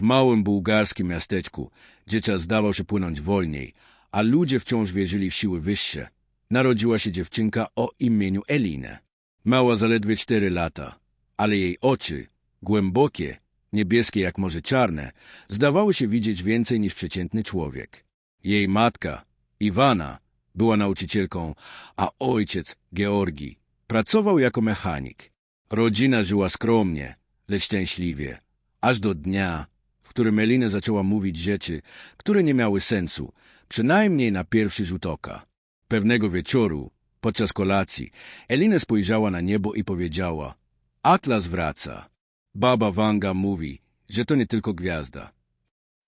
W małym bułgarskim miasteczku, gdzie czas się płynąć wolniej, a ludzie wciąż wierzyli w siły wyższe, narodziła się dziewczynka o imieniu Elinę. Mała zaledwie cztery lata, ale jej oczy, głębokie, niebieskie jak morze czarne, zdawały się widzieć więcej niż przeciętny człowiek. Jej matka, Iwana, była nauczycielką, a ojciec, Georgi, pracował jako mechanik. Rodzina żyła skromnie, lecz szczęśliwie, aż do dnia, w którym Elina zaczęła mówić rzeczy, które nie miały sensu, przynajmniej na pierwszy rzut oka. Pewnego wieczoru, podczas kolacji, Elina spojrzała na niebo i powiedziała Atlas wraca. Baba Wanga mówi, że to nie tylko gwiazda.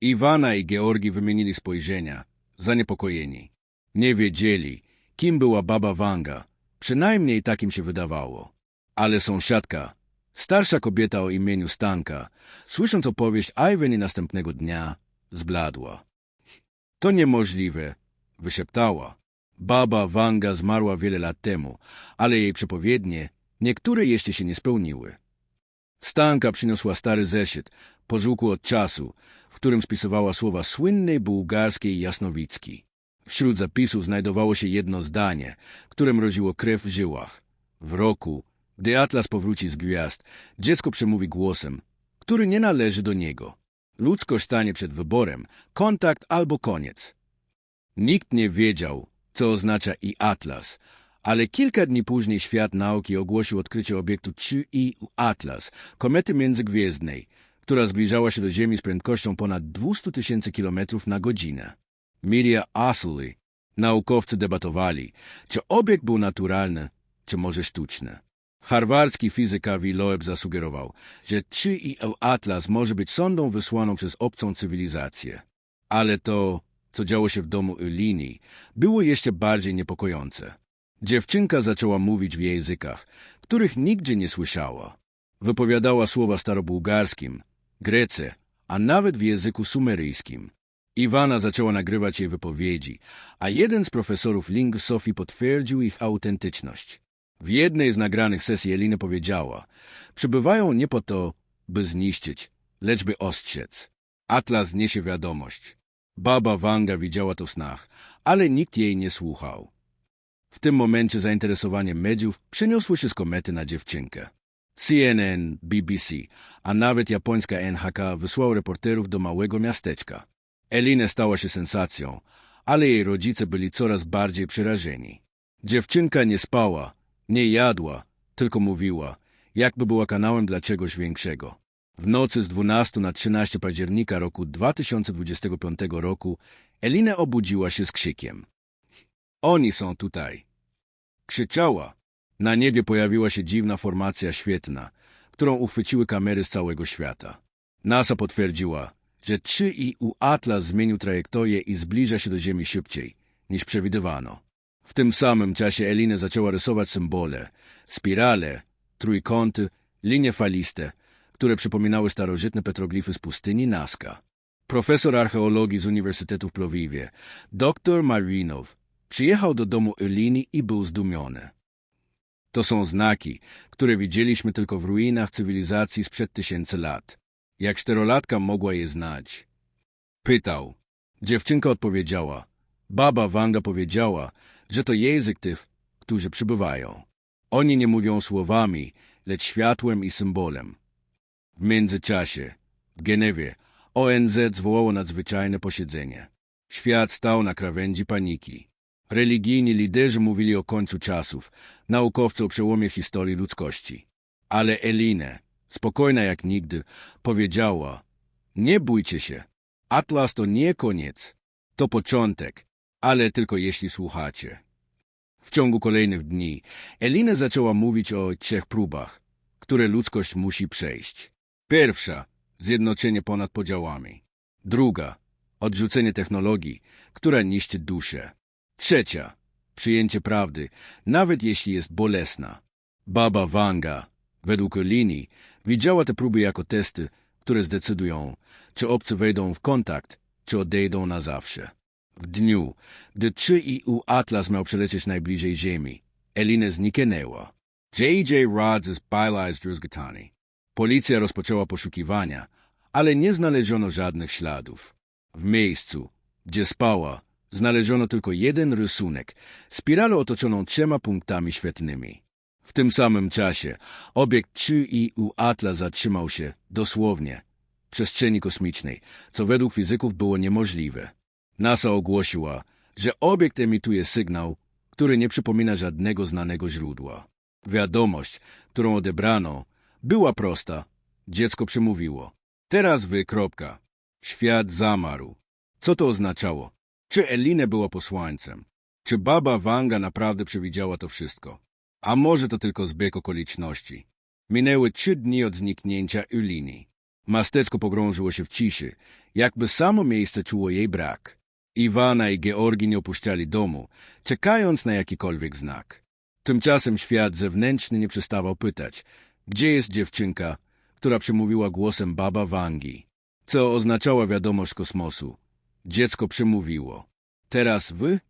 Iwana i Georgi wymienili spojrzenia, zaniepokojeni. Nie wiedzieli, kim była baba Wanga, przynajmniej tak im się wydawało. Ale sąsiadka, starsza kobieta o imieniu Stanka, słysząc opowieść Iweny następnego dnia, zbladła. To niemożliwe, wyszeptała. Baba Wanga zmarła wiele lat temu, ale jej przepowiednie, niektóre jeszcze się nie spełniły. Stanka przyniosła stary zeszyt, pożółkły od czasu, w którym spisywała słowa słynnej bułgarskiej jasnowicki. Wśród zapisów znajdowało się jedno zdanie, które mroziło krew w żyłach. W roku, gdy Atlas powróci z gwiazd, dziecko przemówi głosem, który nie należy do niego. Ludzkość stanie przed wyborem, kontakt albo koniec. Nikt nie wiedział, co oznacza i Atlas, ale kilka dni później świat nauki ogłosił odkrycie obiektu 3i Atlas, komety międzygwiezdnej, która zbliżała się do Ziemi z prędkością ponad 200 tysięcy kilometrów na godzinę. Miria Astley, naukowcy debatowali, czy obiekt był naturalny, czy może sztuczny. Harwardzki fizyk Avi Loeb zasugerował, że 3i Atlas może być sondą wysłaną przez obcą cywilizację. Ale to, co działo się w domu Elini, było jeszcze bardziej niepokojące. Dziewczynka zaczęła mówić w językach, których nigdzie nie słyszała. Wypowiadała słowa starobułgarskim, grece, a nawet w języku sumeryjskim. Iwana zaczęła nagrywać jej wypowiedzi, a jeden z profesorów Ling Sofii potwierdził ich autentyczność. W jednej z nagranych sesji Elina powiedziała, przybywają nie po to, by zniszczyć, lecz by ostrzec. Atlas niesie wiadomość. Baba Wanga widziała to w snach, ale nikt jej nie słuchał. W tym momencie zainteresowanie mediów przeniosło się z komety na dziewczynkę. CNN, BBC, a nawet japońska NHK wysłał reporterów do małego miasteczka. Elinę stała się sensacją, ale jej rodzice byli coraz bardziej przerażeni. Dziewczynka nie spała, nie jadła, tylko mówiła, jakby była kanałem dla czegoś większego. W nocy z 12 na 13 października roku 2025 roku Elina obudziła się z krzykiem. Oni są tutaj. Krzyczała. Na niebie pojawiła się dziwna formacja świetna, którą uchwyciły kamery z całego świata. NASA potwierdziła, że 3IU Atlas zmienił trajektorię i zbliża się do Ziemi szybciej, niż przewidywano. W tym samym czasie Elina zaczęła rysować symbole, spirale, trójkąty, linie faliste, które przypominały starożytne petroglify z pustyni Nazca. Profesor archeologii z Uniwersytetu w Plowiwie, dr Marinow, przyjechał do domu Elini i był zdumiony. To są znaki, które widzieliśmy tylko w ruinach cywilizacji sprzed tysięcy lat. Jak czterolatka mogła je znać? Pytał. Dziewczynka odpowiedziała. Baba Wanga powiedziała, że to język tych, którzy przybywają. Oni nie mówią słowami, lecz światłem i symbolem. W międzyczasie, w Genewie, ONZ zwołało nadzwyczajne posiedzenie. Świat stał na krawędzi paniki. Religijni liderzy mówili o końcu czasów, naukowcy o przełomie historii ludzkości. Ale Elinę, spokojna jak nigdy, powiedziała Nie bójcie się, Atlas to nie koniec, to początek, ale tylko jeśli słuchacie. W ciągu kolejnych dni Elina zaczęła mówić o trzech próbach, które ludzkość musi przejść. Pierwsza zjednoczenie ponad podziałami. Druga odrzucenie technologii, która niszczy duszę. Trzecia przyjęcie prawdy, nawet jeśli jest bolesna. Baba Wanga, według linii, widziała te próby jako testy, które zdecydują, czy obcy wejdą w kontakt, czy odejdą na zawsze. W dniu, gdy 3IU Atlas miał przelecieć najbliżej Ziemi, Elina zniknęła. J.J. Rods jest Bylais Druzgatani. Policja rozpoczęła poszukiwania, ale nie znaleziono żadnych śladów. W miejscu, gdzie spała, znaleziono tylko jeden rysunek, spiralę otoczoną trzema punktami świetlnymi. W tym samym czasie obiekt 3IU Atlas zatrzymał się, dosłownie, w przestrzeni kosmicznej, co według fizyków było niemożliwe. NASA ogłosiła, że obiekt emituje sygnał, który nie przypomina żadnego znanego źródła. Wiadomość, którą odebrano, była prosta. Dziecko przemówiło. Teraz wy, kropka. Świat zamarł. Co to oznaczało? Czy Elinę była posłańcem? Czy baba Wanga naprawdę przewidziała to wszystko? A może to tylko zbieg okoliczności? Minęły trzy dni od zniknięcia Ulini. Masteczko pogrążyło się w ciszy, jakby samo miejsce czuło jej brak. Iwana i Georgi nie opuszczali domu, czekając na jakikolwiek znak. Tymczasem świat zewnętrzny nie przestawał pytać, gdzie jest dziewczynka, która przemówiła głosem baba Wangi, co oznaczała wiadomość kosmosu. Dziecko przemówiło. Teraz wy?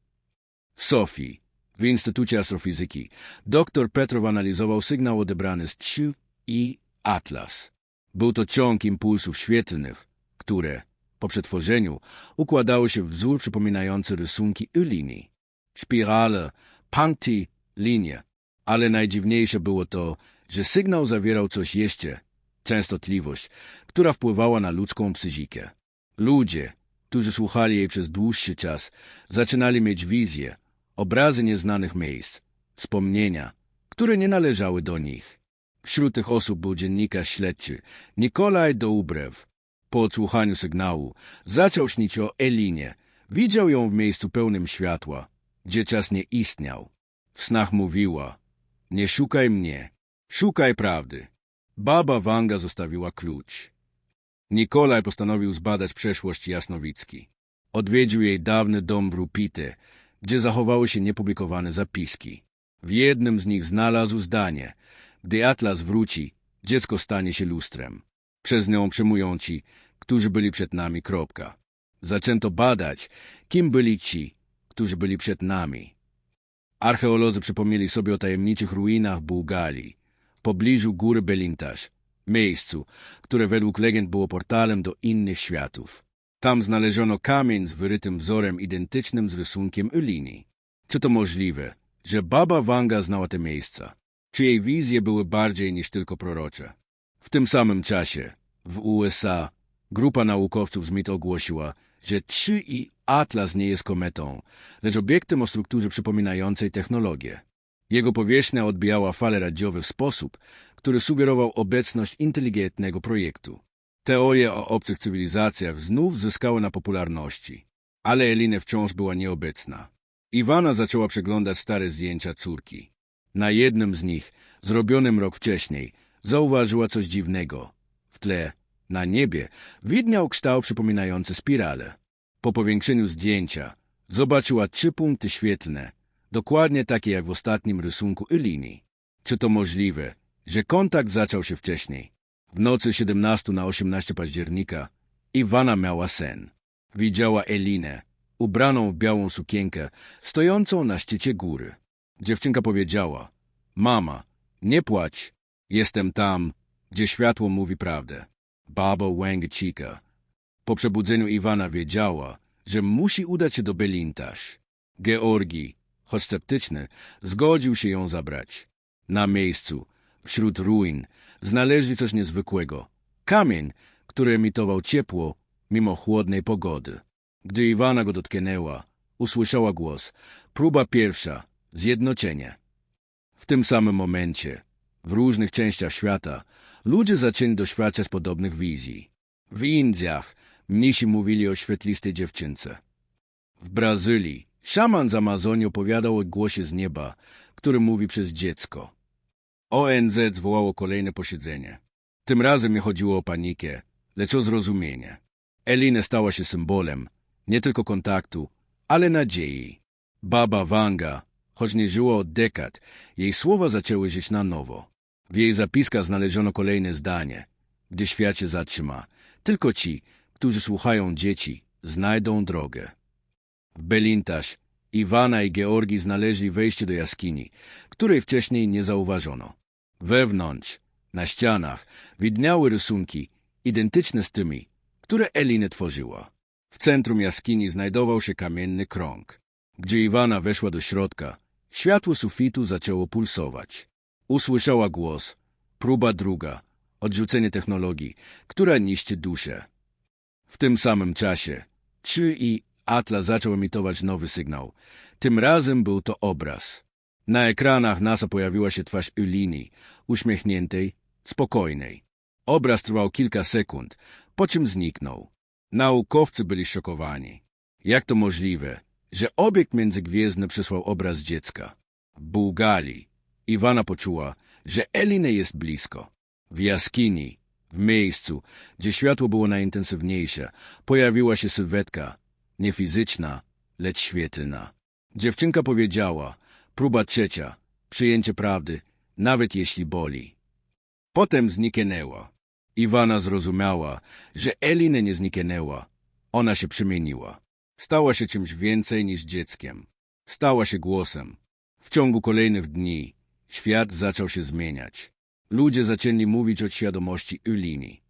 Sofii, w Instytucie Astrofizyki, dr Petrow analizował sygnał odebrany z 3 i Atlas. Był to ciąg impulsów świetlnych, które, po przetworzeniu, układały się wzór przypominający rysunki linii. Spirale, punkty, linie. Ale najdziwniejsze było to, że sygnał zawierał coś jeszcze, częstotliwość, która wpływała na ludzką psychikę. Ludzie, którzy słuchali jej przez dłuższy czas, zaczynali mieć wizje, obrazy nieznanych miejsc, wspomnienia, które nie należały do nich. Wśród tych osób był dziennikarz śledczy Nikolaj Doubrew. Po odsłuchaniu sygnału zaczął śnić o Elinie. Widział ją w miejscu pełnym światła, gdzie czas nie istniał. W snach mówiła, nie szukaj mnie, szukaj prawdy. Baba Wanga zostawiła klucz. Nikolaj postanowił zbadać przeszłość Jasnowicki. Odwiedził jej dawny dom w Rupite, gdzie zachowały się niepublikowane zapiski. W jednym z nich znalazł zdanie Gdy Atlas wróci, dziecko stanie się lustrem. Przez nią przemówią ci, którzy byli przed nami, kropka. Zaczęto badać, kim byli ci, którzy byli przed nami. Archeolodzy przypomnieli sobie o tajemniczych ruinach Bułgarii, w pobliżu góry Belintasz, miejscu, które według legend było portalem do innych światów. Tam znaleziono kamień z wyrytym wzorem identycznym z rysunkiem Ulini. Czy to możliwe, że Baba Wanga znała te miejsca? Czy jej wizje były bardziej niż tylko prorocze? W tym samym czasie, w USA, grupa naukowców z ogłosiła, że 3 i Atlas nie jest kometą, lecz obiektem o strukturze przypominającej technologię. Jego powierzchnia odbijała fale radiowe w sposób, który sugerował obecność inteligentnego projektu. Teorie o obcych cywilizacjach znów zyskały na popularności, ale Elinę wciąż była nieobecna. Iwana zaczęła przeglądać stare zdjęcia córki. Na jednym z nich, zrobionym rok wcześniej, zauważyła coś dziwnego. W tle, na niebie, widniał kształt przypominający spiralę. Po powiększeniu zdjęcia zobaczyła trzy punkty świetlne, dokładnie takie jak w ostatnim rysunku Elini. Czy to możliwe, że kontakt zaczął się wcześniej? W nocy 17 na 18 października Iwana miała sen. Widziała Elinę, ubraną w białą sukienkę, stojącą na szczycie góry. Dziewczynka powiedziała, mama, nie płacz, jestem tam, gdzie światło mówi prawdę. Baba Wangchika. Po przebudzeniu Iwana wiedziała, że musi udać się do Belintasz. Georgi, choć sceptyczny, zgodził się ją zabrać. Na miejscu, wśród ruin, znaleźli coś niezwykłego. Kamień, który emitował ciepło mimo chłodnej pogody. Gdy Iwana go dotknęła, usłyszała głos. Próba pierwsza. Zjednoczenie. W tym samym momencie, w różnych częściach świata, ludzie zaczęli doświadczać podobnych wizji. W Indiach mnisi mówili o świetlistej dziewczynce. W Brazylii szaman z Amazonii opowiadał o głosie z nieba, który mówi przez dziecko. ONZ zwołało kolejne posiedzenie. Tym razem nie chodziło o panikę, lecz o zrozumienie. Elinę stała się symbolem nie tylko kontaktu, ale nadziei. Baba Wanga, choć nie żyła od dekad, jej słowa zaczęły żyć na nowo. W jej zapiskach znaleziono kolejne zdanie. Gdy świat się zatrzyma, tylko ci, którzy słuchają dzieci, znajdą drogę. W Belintasz Iwana i Georgi znaleźli wejście do jaskini, której wcześniej nie zauważono. Wewnątrz, na ścianach, widniały rysunki identyczne z tymi, które Elinę tworzyła. W centrum jaskini znajdował się kamienny krąg. Gdzie Iwana weszła do środka, światło sufitu zaczęło pulsować. Usłyszała głos. Próba druga. Odrzucenie technologii, która niszczy duszę. W tym samym czasie Trzy i Atlas zaczął emitować nowy sygnał. Tym razem był to obraz. Na ekranach NASA pojawiła się twarz Ulini, uśmiechniętej, spokojnej. Obraz trwał kilka sekund, po czym zniknął. Naukowcy byli szokowani. Jak to możliwe, że obiekt międzygwiezdny przysłał obraz dziecka? W Bułgarii Iwana poczuła, że Elinę jest blisko. W jaskini, w miejscu, gdzie światło było najintensywniejsze, pojawiła się sylwetka, nie fizyczna, lecz świetlna. Dziewczynka powiedziała, próba trzecia, przyjęcie prawdy, nawet jeśli boli. Potem zniknęła. Iwana zrozumiała, że Elina nie zniknęła. Ona się przemieniła. Stała się czymś więcej niż dzieckiem. Stała się głosem. W ciągu kolejnych dni świat zaczął się zmieniać. Ludzie zaczęli mówić o świadomości Ulini.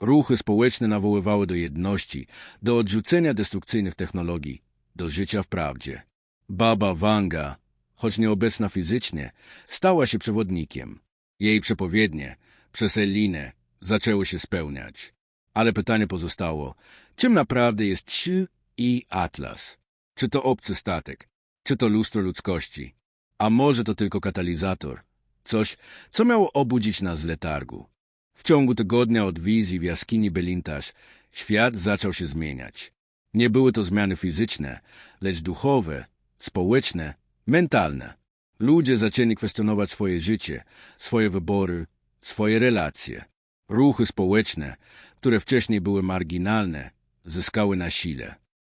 Ruchy społeczne nawoływały do jedności, do odrzucenia destrukcyjnych technologii, do życia w prawdzie. Baba Wanga, choć nieobecna fizycznie, stała się przewodnikiem. Jej przepowiednie, przez Elinę, zaczęły się spełniać. Ale pytanie pozostało, czym naprawdę jest Trzy i Atlas? Czy to obcy statek? Czy to lustro ludzkości? A może to tylko katalizator? Coś, co miało obudzić nas z letargu. W ciągu tygodnia od wizji w jaskini Belintaż świat zaczął się zmieniać. Nie były to zmiany fizyczne, lecz duchowe, społeczne, mentalne. Ludzie zaczęli kwestionować swoje życie, swoje wybory, swoje relacje. Ruchy społeczne, które wcześniej były marginalne, zyskały na sile.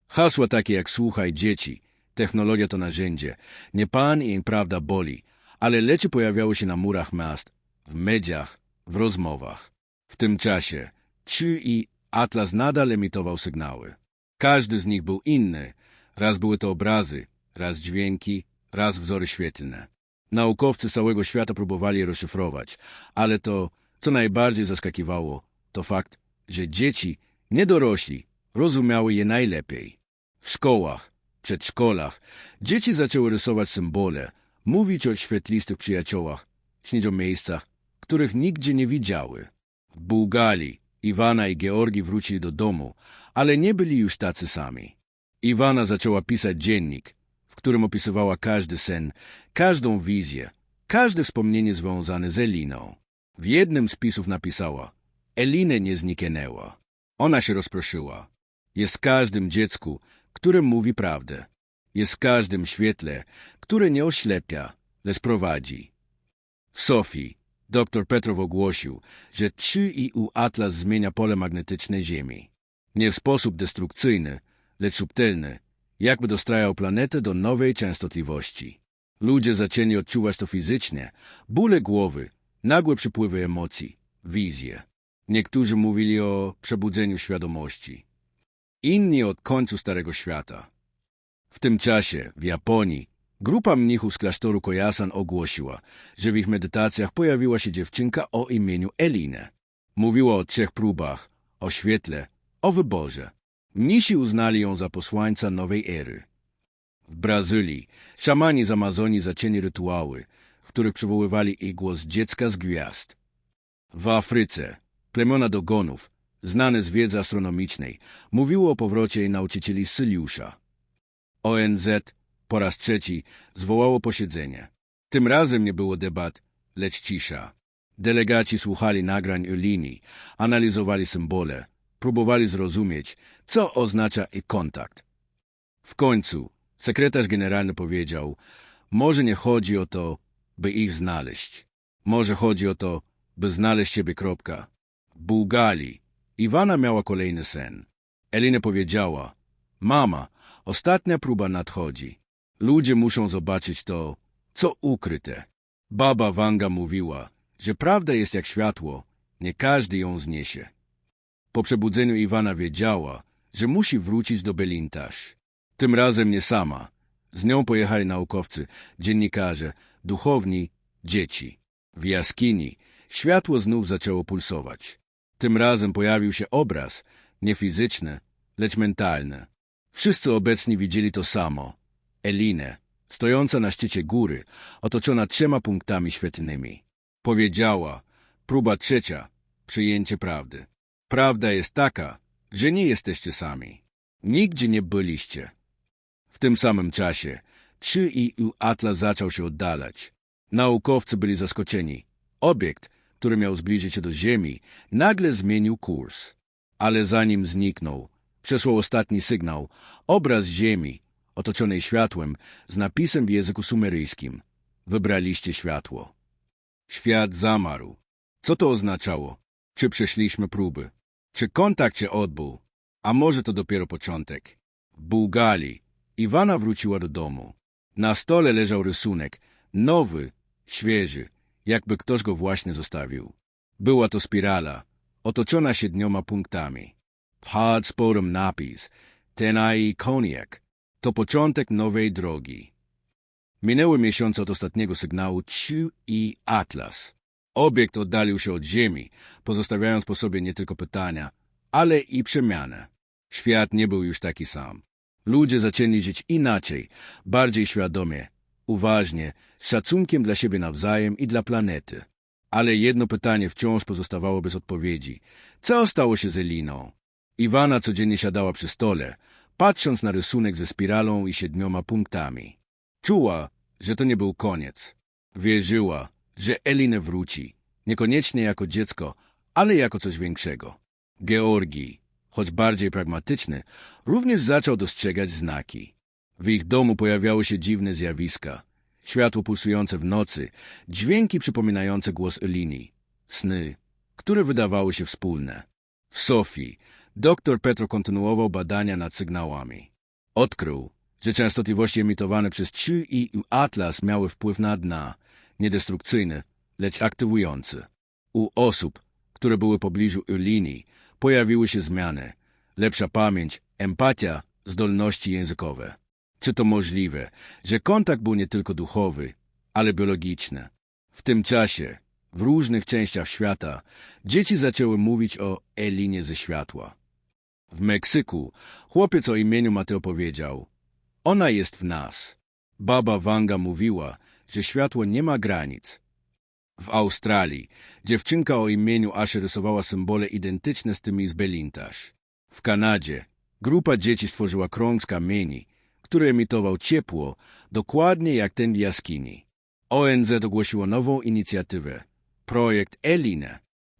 Hasła takie jak słuchaj dzieci, technologia to narzędzie, nie pan i prawda boli, ale leczy pojawiały się na murach miast, w mediach, w rozmowach. W tym czasie Trzy i Atlas nadal emitował sygnały. Każdy z nich był inny. Raz były to obrazy, raz dźwięki, raz wzory świetlne. Naukowcy całego świata próbowali je rozszyfrować, ale to, co najbardziej zaskakiwało, to fakt, że dzieci, nie dorośli, rozumiały je najlepiej. W szkołach, przedszkolach, dzieci zaczęły rysować symbole, mówić o świetlistych przyjaciołach, śnić o miejscach, których nigdzie nie widziały. W Bułgarii Iwana i Georgi wrócili do domu, ale nie byli już tacy sami. Iwana zaczęła pisać dziennik, w którym opisywała każdy sen, każdą wizję, każde wspomnienie związane z Eliną. W jednym z pisów napisała Elinę nie zniknęła. Ona się rozproszyła. Jest każdym dziecku, które mówi prawdę. Jest każdym świetle, które nie oślepia, lecz prowadzi. W Sofii Doktor Petrow ogłosił, że 3IU Atlas zmienia pole magnetyczne Ziemi. Nie w sposób destrukcyjny, lecz subtelny, jakby dostrajał planetę do nowej częstotliwości. Ludzie zaczęli odczuwać to fizycznie, bóle głowy, nagłe przypływy emocji, wizje. Niektórzy mówili o przebudzeniu świadomości. Inni od końcu Starego Świata. W tym czasie w Japonii Grupa mnichów z klasztoru Kojasan ogłosiła, że w ich medytacjach pojawiła się dziewczynka o imieniu Elinę. Mówiła o trzech próbach, o świetle, o wyborze. Mnisi uznali ją za posłańca nowej ery. W Brazylii szamani z Amazonii zaczęli rytuały, w których przywoływali ich głos dziecka z gwiazd. W Afryce plemiona Dogonów, znane z wiedzy astronomicznej, mówiło o powrocie nauczycieli Syliusza. ONZ po raz trzeci zwołało posiedzenie. Tym razem nie było debat, lecz cisza. Delegaci słuchali nagrań linii, analizowali symbole, próbowali zrozumieć, co oznacza ich kontakt. W końcu sekretarz generalny powiedział, może nie chodzi o to, by ich znaleźć. Może chodzi o to, by znaleźć siebie kropka. Bułgali. Iwana miała kolejny sen. Elina powiedziała, mama, ostatnia próba nadchodzi. Ludzie muszą zobaczyć to, co ukryte. Baba Wanga mówiła, że prawda jest jak światło, nie każdy ją zniesie. Po przebudzeniu Iwana wiedziała, że musi wrócić do Belintaż. Tym razem nie sama. Z nią pojechali naukowcy, dziennikarze, duchowni, dzieci. W jaskini światło znów zaczęło pulsować. Tym razem pojawił się obraz, nie fizyczny, lecz mentalny. Wszyscy obecni widzieli to samo. Elinę, stojąca na szczycie góry, otoczona trzema punktami świetlnymi. Powiedziała, próba trzecia, przyjęcie prawdy. Prawda jest taka, że nie jesteście sami. Nigdzie nie byliście. W tym samym czasie 3IU Atlas zaczął się oddalać. Naukowcy byli zaskoczeni. Obiekt, który miał zbliżyć się do Ziemi, nagle zmienił kurs. Ale zanim zniknął, przesłał ostatni sygnał, obraz Ziemi, otoczonej światłem, z napisem w języku sumeryjskim. Wybraliście światło. Świat zamarł. Co to oznaczało? Czy przeszliśmy próby? Czy kontakt się odbył? A może to dopiero początek? W Bułgarii Iwana wróciła do domu. Na stole leżał rysunek, nowy, świeży, jakby ktoś go właśnie zostawił. Była to spirala, otoczona siedmioma punktami. Had sporym napis, Tenai Koniak, to początek nowej drogi. Minęły miesiące od ostatniego sygnału Ciu i Atlas. Obiekt oddalił się od Ziemi, pozostawiając po sobie nie tylko pytania, ale i przemianę. Świat nie był już taki sam. Ludzie zaczęli żyć inaczej, bardziej świadomie, uważnie, z szacunkiem dla siebie nawzajem i dla planety. Ale jedno pytanie wciąż pozostawało bez odpowiedzi. Co stało się z Eliną? Iwana codziennie siadała przy stole, patrząc na rysunek ze spiralą i siedmioma punktami. Czuła, że to nie był koniec. Wierzyła, że Elinę wróci, niekoniecznie jako dziecko, ale jako coś większego. Georgii, choć bardziej pragmatyczny, również zaczął dostrzegać znaki. W ich domu pojawiały się dziwne zjawiska. Światło pulsujące w nocy, dźwięki przypominające głos Elini, sny, które wydawały się wspólne. W Sofii doktor Petro kontynuował badania nad sygnałami. Odkrył, że częstotliwości emitowane przez Trzy i Atlas miały wpływ na dna, niedestrukcyjny, lecz aktywujący. U osób, które były pobliżu Elini, pojawiły się zmiany. Lepsza pamięć, empatia, zdolności językowe. Czy to możliwe, że kontakt był nie tylko duchowy, ale biologiczny? W tym czasie, w różnych częściach świata, dzieci zaczęły mówić o Elinie ze światła. W Meksyku chłopiec o imieniu Mateo powiedział Ona jest w nas. Baba Wanga mówiła, że światło nie ma granic, w Australii dziewczynka o imieniu Asia rysowała symbole identyczne z tymi z Belintaż. W Kanadzie grupa dzieci stworzyła krąg z kamieni, który emitował ciepło, dokładnie jak ten w jaskini. ONZ ogłosiło nową inicjatywę, projekt Eline.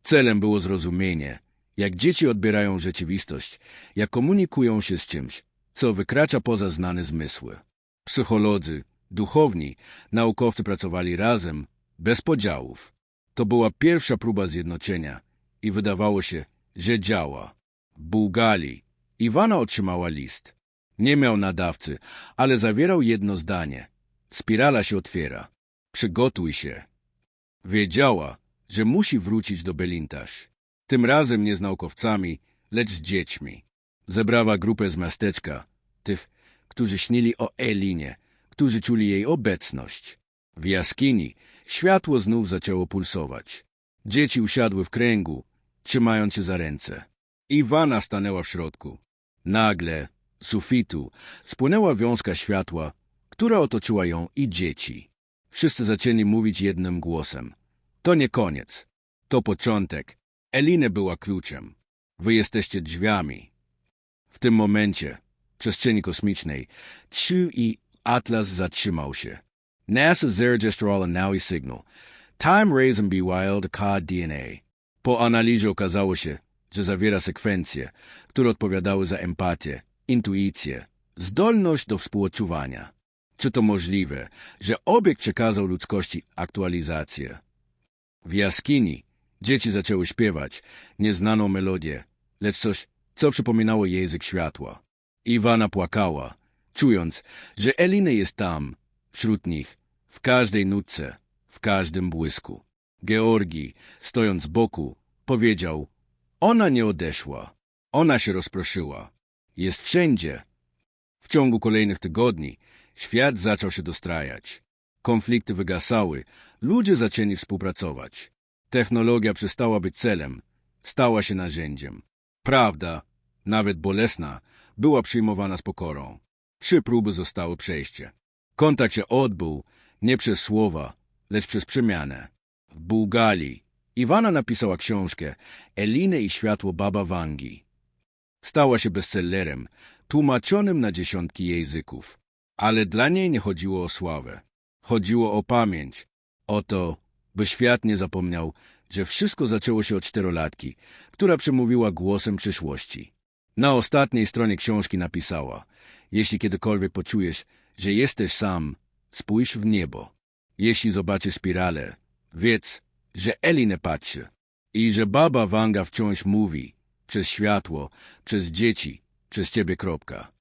Celem było zrozumienie, jak dzieci odbierają rzeczywistość, jak komunikują się z czymś, co wykracza poza znane zmysły. Psycholodzy, duchowni, naukowcy pracowali razem, bez podziałów. To była pierwsza próba zjednoczenia i wydawało się, że działa. W Bułgarii Iwana otrzymała list. Nie miał nadawcy, ale zawierał jedno zdanie. Spirala się otwiera. Przygotuj się. Wiedziała, że musi wrócić do Belintaż. Tym razem nie z naukowcami, lecz z dziećmi. Zebrała grupę z miasteczka, tych, którzy śnili o Elinie, którzy czuli jej obecność. W jaskini światło znów zaczęło pulsować. Dzieci usiadły w kręgu, trzymając się za ręce. Iwana stanęła w środku. Nagle sufitu spłynęła wiązka światła, która otoczyła ją i dzieci. Wszyscy zaczęli mówić jednym głosem. To nie koniec. To początek. Elinę była kluczem. Wy jesteście drzwiami. W tym momencie, w przestrzeni kosmicznej, Trzy i Atlas zatrzymał się. NASA zarejestrovala anałi signal. Time razem BYL kod DNA. Po analizie okazało się, że zawiera sekwencje, które odpowiadały za empatię, intuicję, zdolność do współodczuwania. Czy to możliwe, że obiekt przekazał ludzkości aktualizację? W jaskini dzieci zaczęły śpiewać nieznaną melodię, lecz coś, co przypominało język światła. Iwana płakała, czując, że Elina jest tam, wśród nich, w każdej nutce, w każdym błysku. Georgi, stojąc z boku, powiedział, ona nie odeszła, ona się rozproszyła, jest wszędzie. W ciągu kolejnych tygodni świat zaczął się dostrajać. Konflikty wygasały, ludzie zaczęli współpracować. Technologia przestała być celem, stała się narzędziem. Prawda, nawet bolesna, była przyjmowana z pokorą. Trzy próby zostały przejście. Kontakt się odbył nie przez słowa, lecz przez przemianę. W Bułgarii Iwana napisała książkę Elinę i światło Baba Wangi. Stała się bestsellerem, tłumaczonym na dziesiątki języków. Ale dla niej nie chodziło o sławę. Chodziło o pamięć. O to, by świat nie zapomniał, że wszystko zaczęło się od czterolatki, która przemówiła głosem przyszłości. Na ostatniej stronie książki napisała: Jeśli kiedykolwiek poczujesz, że jesteś sam, spójrz w niebo. Jeśli zobaczysz spiralę, wiedz, że Eli nie patrzy i że baba Wanga wciąż mówi przez światło, przez dzieci, przez ciebie kropka.